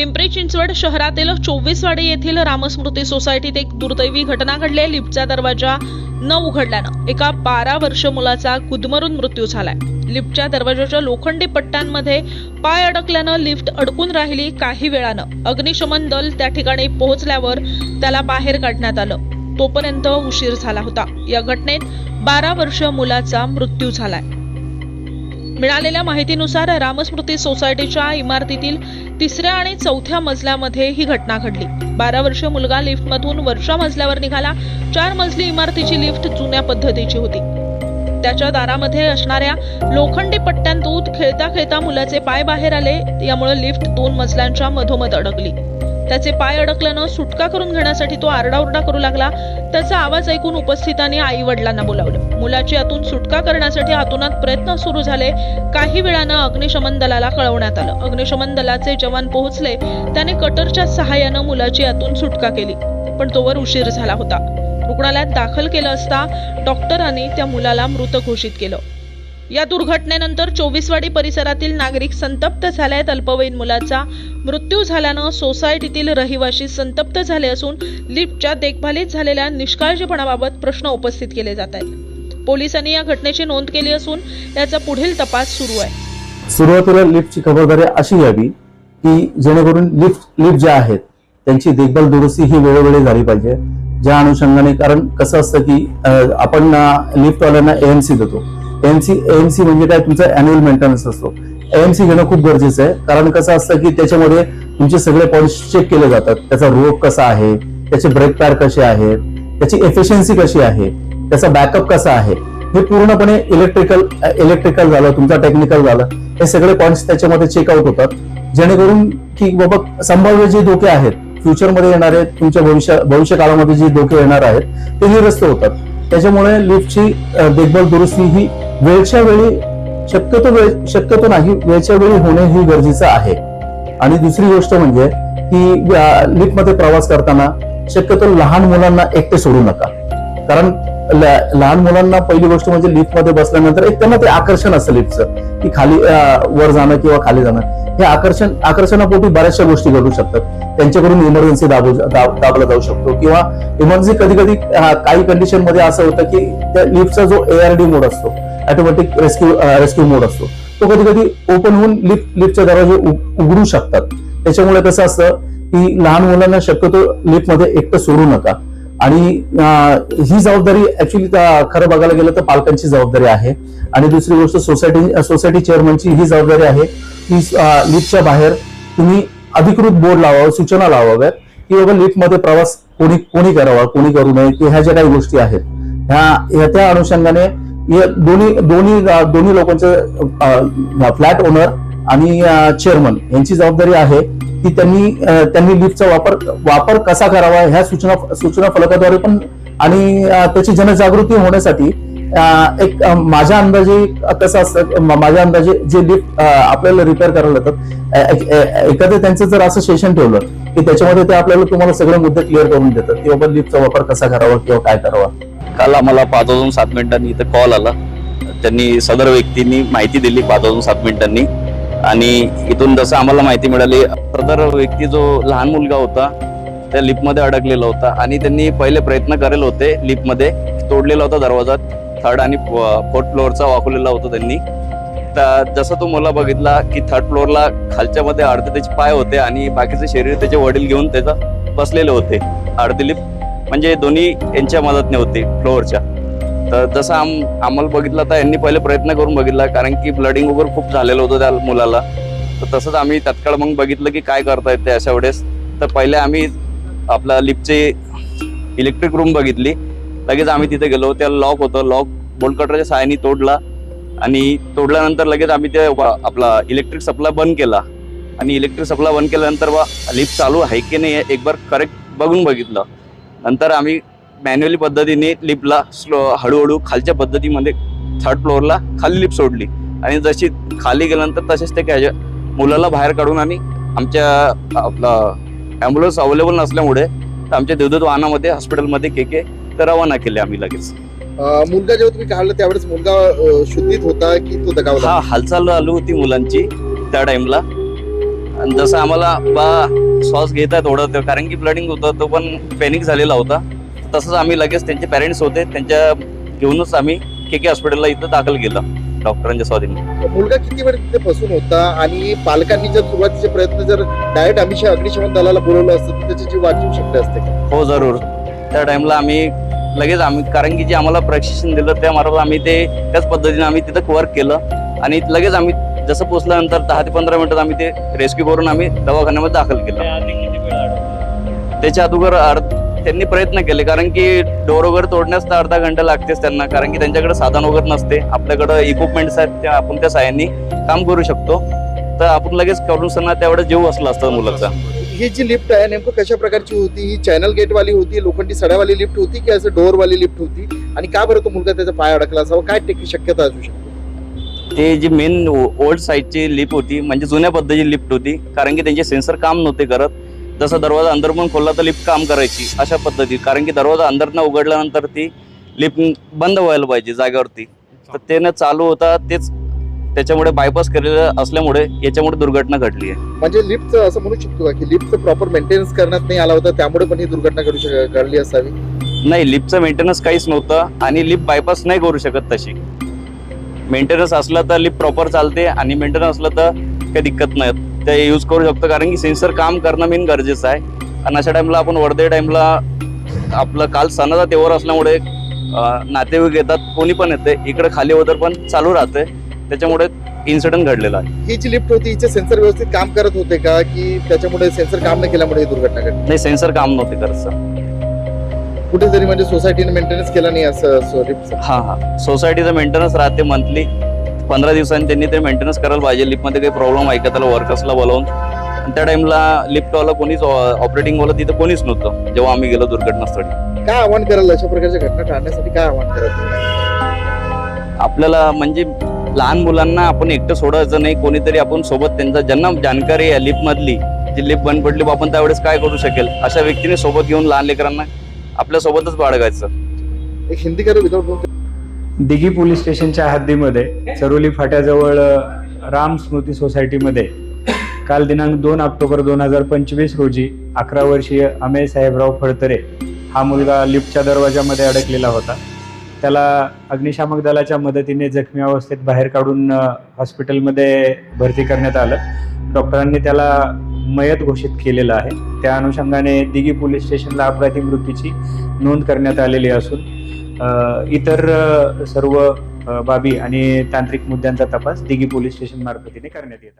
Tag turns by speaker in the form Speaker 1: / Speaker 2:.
Speaker 1: पिंपरी चिंचवड शहरातील चोवीसवाडी येथील रामस्मृती सोसायटीत एक दुर्दैवी घटना घडली. आहे. लिफ्टचा दरवाजा न उघडल्यानं एका बारा वर्ष मुलाचा गुदमरून मृत्यू झालाय. लिफ्टच्या दरवाजाच्या लोखंडी पट्ट्यांमध्ये पाय अडकल्यानं लिफ्ट अडकून राहिली काही वेळानं. अग्निशमन दल त्या ठिकाणी पोहोचल्यावर त्याला बाहेर काढण्यात आलं. तोपर्यंत उशीर झाला होता. या घटनेत बारा वर्ष मुलाचा मृत्यू झालाय. मिळालेल्या माहितीनुसार रामस्मृती सोसायटीच्या इमारतीतील तिसऱ्या आणि चौथ्या मजल्यामध्ये ही घटना घडली. बारा वर्ष मुलगा लिफ्टमधून वरच्या मजल्यावर निघाला. चार मजली इमारतीची लिफ्ट जुन्या पद्धतीची होती. त्याच्या दारामध्ये असणाऱ्या लोखंडी पट्ट्यांतून खेळता खेळता मुलाचे पाय बाहेर आले. यामुळे लिफ्ट दोन मजल्यांच्या मधोमध अडकली. त्याचे पाय अडकल्यानं सुटका करून घेण्यासाठी तो आरडाओरडा करू लागला. त्याचा आवाज ऐकून उपस्थितांनी आई वडिलांना बोलावलं. मुलाची आतून सुटका करण्यासाठी आतोनात प्रयत्न सुरू झाले. काही वेळानं अग्निशमन दलाला कळवण्यात आलं. अग्निशमन दलाचे जवान पोहोचले. त्याने कटरच्या सहाय्यानं मुलाची आतून सुटका केली. पण तोवर उशीर झाला होता. रुग्णालयात दाखल केलं असता डॉक्टरांनी त्या मुलाला मृत घोषित केलं. या दुर्घटनेनंतर चोवीसवाडी परिसरातील नागरिक संतप्त झाले अल्पवयीन मुलाचा मृत्यू झाल्यानं सोसायटीतील रहिवाशी संतप्त झाले असून लिफ्टच्या देखभालीत झालेल्या निष्काळजीपणाबाबत प्रश्न उपस्थित केले जात आहेत. पोलिसांनी या घटनेची नोंद केली असून याचा पुढील तपास सुरू आहे.
Speaker 2: सुरुवातीला लिफ्टची खबरदारी अशी घ्यावी की जेणेकरून लिफ्ट लिफ्ट ज्या आहेत त्यांची देखभाल दुरुस्ती ही वेळोवेळी झाली पाहिजे. ज्या अनुषंगाने कारण कसं असतं की आपण लिफ्टवाल्यांना एएमसी देतो. एएमसी सी म्हणजे काय? तुमचा अॅन्युअल मेंटेनन्स असतो. एएमसी घेणं खूप गरजेचं आहे. कारण कसं असतं की त्याच्यामध्ये तुमचे सगळे पॉईंट्स चेक केले जातात. त्याचा रोप कसा आहे? त्याचे ब्रेक पॅड कसे आहेत? त्याची एफिशियन्सी कशी आहे? त्याचा बॅकअप कसा आहे? हे पूर्णपणे इलेक्ट्रिकल इलेक्ट्रिकल झालं तुमचा टेक्निकल झालं. हे सगळे पॉईंट्स त्याच्यामध्ये चेकआउट होतात. जेणेकरून की बाबा संभाव्य जे धोके आहेत फ्युचरमध्ये येणारे तुमच्या भविष्य भविष्य काळामध्ये जे धोके येणार आहेत ते निरस्त होतात. त्याच्यामुळे लिफ्टची देखभाल दुरुस्ती ही वेळच्या वेळी शक्यतो वेळ शक्यतो नाही वेळच्या वेळी होणे ही गरजेचं आहे. आणि दुसरी गोष्ट म्हणजे की लिफ्टमध्ये प्रवास करताना शक्यतो लहान मुलांना एकटे सोडू नका. कारण लहान मुलांना पहिली गोष्ट म्हणजे लिफ्टमध्ये बसल्यानंतर एक त्यांना ते आकर्षण असतं लिफ्टचं की खाली वर जाणं किंवा खाली जाणं. हे आकर्षण आकर्षणापोटी बऱ्याचशा गोष्टी घडू शकतात. त्यांच्याकडून इमर्जन्सी दाबू दाब- दाबला जाऊ शकतो. किंवा इमर्जन्सी कधी कधी काही कंडिशनमध्ये असं होतं की त्या लिफ्टचा जो एआरडी मोड असतो ऑटोमॅटिक रेस्क्यू रेस्क्यू मोड असतो तो कधी कधी ओपन होऊन लिफ्ट लिफ्टचे दरवाजे उघडू शकतात. त्याच्यामुळे कसं असतं की लहान मुलांना शक्यतो लिफ्टमध्ये एकटं सोडू नका. आणि ही जबाबदारी ऍक्च्युली खरं बघायला गेलं तर पालकांची जबाबदारी आहे. आणि दुसरी गोष्ट सोसायटी सोसायटी चेअरमनची ही जबाबदारी आहे की लिफ्टच्या बाहेर तुम्ही अधिकृत बोर्ड लावावं सूचना लावाव्यात की बाबा लिफ्टमध्ये प्रवास कोणी कोणी करावा कोणी करू नये की ह्या ज्या काही गोष्टी आहेत ह्या ह्या त्या अनुषंगाने दोन्ही दोन्ही दोन्ही लोकांचे फ्लॅट ओनर आणि चेअरमन यांची जबाबदारी आहे की त्यांनी त्यांनी लिफ्टचा वापर वापर कसा करावा ह्या सूचना सूचना फलकाद्वारे पण आणि त्याची जनजागृती होण्यासाठी एक माझ्या अंदाजे कसं असतं माझ्या अंदाजे जे लिफ्ट आपल्याला रिपेअर करायला येतात एखादं त्यांचं जर असं सेशन ठेवलं की त्याच्यामध्ये ते आपल्याला तुम्हाला सगळे मुद्दे क्लिअर करून देतात की बाबा लिफ्टचा वापर कसा करावा किंवा काय करावा.
Speaker 3: काल आम्हाला पाच वाजून सात मिनिटांनी इथं कॉल आला. त्यांनी सदर व्यक्तींनी माहिती दिली पाच वाजून सात मिनिटांनी. आणि इथून जसं आम्हाला माहिती मिळाली सदर व्यक्ती जो लहान मुलगा होता त्या लिफ्टमध्ये अडकलेला होता आणि त्यांनी पहिले प्रयत्न करेल होते लिफ्टमध्ये तोडलेला होता दरवाजा थर्ड आणि फोर्थ फ्लोअरचा वाकवलेला होता त्यांनी. तर जसं तो मला बघितला की थर्ड फ्लोअरला खालच्या मध्ये अर्धे त्याचे पाय होते आणि बाकीचे शरीर त्याचे वडील घेऊन त्याचा बसलेले होते अर्धे लिफ्ट म्हणजे दोन्ही यांच्या मदतने होते फ्लोअरच्या तर जसं आम आम्हाला बघितलं तर यांनी पहिले प्रयत्न करून बघितला कारण की ब्लडिंग वगैरे खूप झालेलं होतं त्या मुलाला. तर तसंच आम्ही तत्काळ मग बघितलं की काय करता येते अशा वेळेस. तर पहिले आम्ही आपला लिफ्टचे इलेक्ट्रिक रूम बघितली. लगेच आम्ही तिथे गेलो त्या लॉक होतं. लॉक बोलकटरच्या कटरच्या तोडला. आणि तोडल्यानंतर लगेच आम्ही ते आपला इलेक्ट्रिक सप्लाय बंद केला. आणि इलेक्ट्रिक सप्लाय बंद केल्यानंतर वा लिफ्ट चालू आहे की नाही एक बार करेक्ट बघून बघितलं. नंतर आम्ही मॅन्युअली पद्धतीने लिफ्टला स्लो हळूहळू खालच्या पद्धतीमध्ये थर्ड फ्लोअरला खाली लिफ्ट सोडली. आणि जशी खाली गेल्यानंतर तसेच ते काय मुलाला बाहेर काढून आणि आमच्या आपला ॲम्ब्युलन्स अवेलेबल नसल्यामुळे तर आमच्या देवदूत वाहनामध्ये हॉस्पिटलमध्ये के के तर रवाना केले आम्ही लगेच.
Speaker 4: मुलगा जेव्हा तुम्ही काढला त्यावेळेस मुलगा शुद्धीत होता की तो दगावला?
Speaker 3: हा हालचाल चालू होती मुलांची त्या टाइमला आणि जसं आम्हाला बा श्वास घेता थोडं ते- कारण की ब्लडिंग होतं तो पण पॅनिक झालेला होता. तसंच आम्ही लगेच त्यांचे पॅरेंट्स होते त्यांच्या घेऊनच आम्ही के के हॉस्पिटलला इथं दाखल केलं डॉक्टरांच्या स्वाधीन
Speaker 4: मुलगा किती वेळ तिथे बसून होता आणि पालकांनी जर सुरुवातीचे प्रयत्न जर डायरेक्ट आम्ही अग्निशमन दलाला बोलवलं असतं तर त्याची जीव वाचवू शकले असते का?
Speaker 3: हो जरूर. त्या टाइमला आम्ही लगेच आम्ही कारण की जे आम्हाला प्रशिक्षण दिलं त्यामार्फत आम्ही ते त्याच पद्धतीने आम्ही तिथं वर्क केलं. आणि लगेच आम्ही जसं पोचल्यानंतर दहा ते पंधरा मिनिटात आम्ही ते रेस्क्यू करून आम्ही दवाखान्यामध्ये दाखल केलं. त्याच्या अगोदर अर्ध त्यांनी प्रयत्न केले कारण की डोर वगैरे तोडण्यास तर अर्धा घंटा लागतेच त्यांना कारण की त्यांच्याकडे साधन वगैरे नसते. आपल्याकडं इक्विपमेंट्स आहेत त्या आपण त्या साह्याने काम करू शकतो. तर आपण लगेच करून सणा तेवढं जीव असला असतं मुलाचा.
Speaker 4: ही जी लिफ्ट आहे नेमकं कशा प्रकारची होती? ही चॅनल गेट वाली होती लोखंडी सड्यावाली लिफ्ट होती की असं डोअर वाली लिफ्ट होती? आणि का बरं तो मुलगा त्याचा पाय अडकला असावा? काय टेक शक्यता असू शकते?
Speaker 3: ते जी मेन ओल्ड साईडची लिफ्ट होती म्हणजे जुन्या पद्धतीची लिफ्ट होती कारण की त्यांचे सेन्सर काम नव्हते करत. जसं दरवाजा अंदर पण खोलला तर लिफ्ट काम करायची अशा पद्धती. कारण की दरवाजा अंदरनं उघडल्यानंतर ती लिफ्ट बंद व्हायला पाहिजे जागेवरती. तर ते न चालू होता तेच त्याच्यामुळे बायपास केलेलं असल्यामुळे याच्यामुळे दुर्घटना घडली आहे.
Speaker 4: म्हणजे लिफ्टचं असं म्हणू शकतो का की लिफ्टचं प्रॉपर मेंटेनन्स करण्यात नाही आला होता त्यामुळे पण ही दुर्घटना घडू शक घडली असावी?
Speaker 3: नाही लिफ्टचं मेंटेनन्स काहीच नव्हतं आणि लिफ्ट बायपास नाही करू शकत तशी. मेंटेनन्स असला तर लिफ्ट प्रॉपर चालते आणि मेंटेनन्स असलं तर काही दिक्कत नाही. ते यूज करू शकतो. कारण की सेन्सर काम करणं मेन गरजेचं आहे. आणि अशा टाइमला आपण वर्धे टाइमला आपलं काल सणाचा तेवर असल्यामुळे नातेवाईक येतात कोणी पण येते इकडे खाली वदर पण चालू राहते त्याच्यामुळे इन्सिडेंट घडलेला आहे.
Speaker 4: ही जी लिफ्ट होती हिचे सेन्सर व्यवस्थित काम करत होते का? की त्याच्यामुळे सेन्सर काम न केल्यामुळे ही दुर्घटना घडली?
Speaker 3: नाही सेन्सर काम नव्हते करत सर
Speaker 4: कुठेतरी म्हणजे सोसायटीने मेंटेनन्स केला नाही असं
Speaker 3: हा हा. सोसायटीचं मेंटेनन्स राहते मंथली पंधरा दिवसांनी त्यांनी ते मेंटेनन्स करायला पाहिजे. लिफ्टमध्ये काही प्रॉब्लेम आहे का? त्याला वर्कर्सला बोलावून. आणि त्या टाइमला लिफ्टवाला कोणीच ऑपरेटिंगवाला तिथं कोणीच नव्हतं. जेव्हा आम्ही गेलो दुर्घटनास्थळी.
Speaker 4: काय आव्हान कराल? अशा प्रकारच्या घटना टाळण्यासाठी काय आव्हान तुम्ही?
Speaker 3: आपल्याला म्हणजे लहान मुलांना आपण एकटं सोडायचं नाही. कोणीतरी आपण सोबत त्यांचा ज्यांना जाणकारी आहे लिफ्टमधली जी लिफ्ट बंद पडली आपण त्यावेळेस काय करू शकेल? अशा व्यक्तीने सोबत घेऊन लहान लेकरांना आपल्या सोबतच बाळगायचं.
Speaker 4: एक हिंदी करो विदाउट
Speaker 5: दिघी पोलीस स्टेशनच्या हद्दीमध्ये चरोली फाट्याजवळ राम स्मृती सोसायटीमध्ये काल दिनांक दोन ऑक्टोबर दोन हजार पंचवीस रोजी अकरा वर्षीय अमेय साहेबराव फडतरे हा मुलगा लिफ्टच्या दरवाजामध्ये अडकलेला होता. त्याला अग्निशामक दलाच्या मदतीने जखमी अवस्थेत बाहेर काढून हॉस्पिटलमध्ये भरती करण्यात आलं. डॉक्टरांनी त्याला मयत घोषित केलेलं आहे. त्या अनुषंगाने दिघी पोलीस स्टेशनला अपघाती मृत्यूची नोंद करण्यात आलेली असून इतर सर्व बाबी आणि तांत्रिक मुद्द्यांचा तपास दिघी पोलीस स्टेशन मार्फतीने करण्यात येत आहे.